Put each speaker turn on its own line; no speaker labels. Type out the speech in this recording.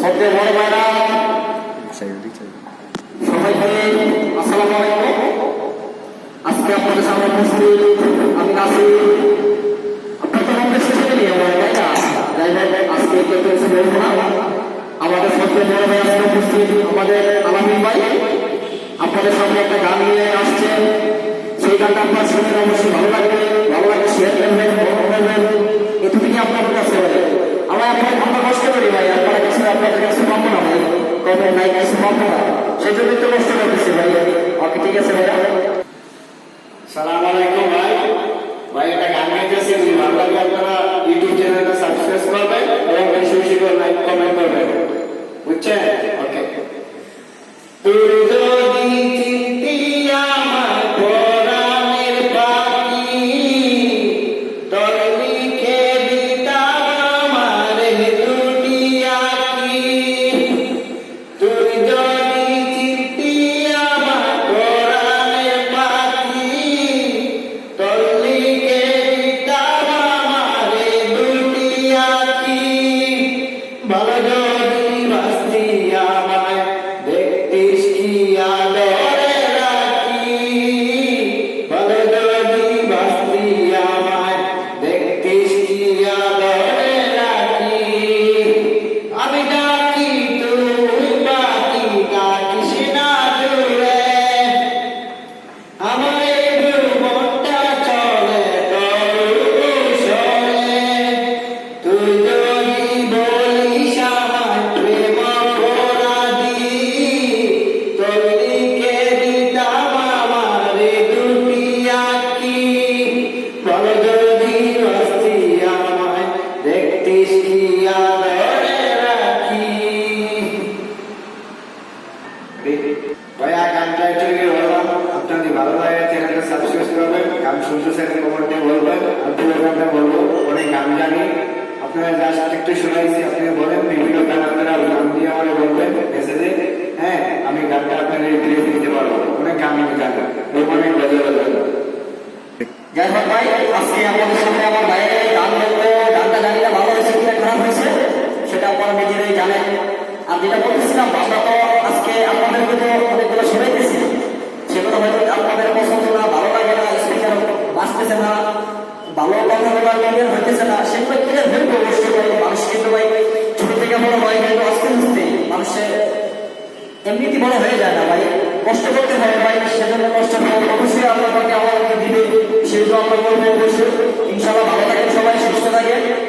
সবচেয়ে বড় ভাইরা সবাইকে আসসালামু আলাইকুম। আজকে আপনাদের সামনে উপস্থিত আমি নাসির আমাদের শেষে নিয়ে আমার হোক আজকে আমাদের সবচেয়ে বড় ভাই আজকে উপস্থিত আমাদের আলামিন ভাই। আপনাদের সামনে একটা গান নিয়ে আসছে সেই গানটা আপনার শুনে অবশ্যই ভালো লাগবে। ভালো লাগবে শেয়ার করবেন ফলো করবেন এটুকুই আপনাদের কাছে আমার আপনার আমরা কষ্ট করি ভাই আপনাদের কাছে পাবো না কবে নাই কিছু পাবো সেই জন্যই তো কষ্ট করতেছি ভাই। ওকে, ঠিক আছে ভাই।
সালাম আলাইকুম ভাই। ভাই, এটা গান গাইতেছি ভালো লাগে আপনারা ইউটিউব চ্যানেলটা সাবস্ক্রাইব করবেন এবং করবেন গান কমেন্টে বলবেন আর পুরো বলব। অনেক গান জানি। আপনারা জাস্ট একটু শোনাইছি আপনি বলেন, বিভিন্ন গান আপনারা গান দিয়ে আমাকে বলবেন মেসেজে হ্যাঁ আমি গানটা আপনাদের রিপ্লে দিতে পারব। অনেক গান আমি জানি। অনেক বাজে
যাই হোক ভাই, আজকে আপনাদের সামনে আমার ভাইয়ের গান বলব গানটা জানি না ভালো হয়েছে কিনা, খারাপ হয়েছে, সেটা আপনারা নিজেরাই জানেন। আর যেটা বলতেছিলাম, আমরা তো আজকে আপনাদেরকে তো অনেকগুলো শোনাইতেছি সেগুলো হয়তো আপনাদের পছন্দ না ভালো লাগে না স্পিকার বাঁচতেছে না ভালো কথাগুলো ক্লিয়ার হইতেছে সেগুলো কিনে হইবে অবশ্যই ভাই মানুষ ভাই ছোট থেকে বড় ভাই কিন্তু আস্তে আস্তে মানুষের এমনিতে বড় হয়ে যায় না ভাই। কষ্ট করতে হয় ভাই, সেজন্য কষ্ট অবশ্যই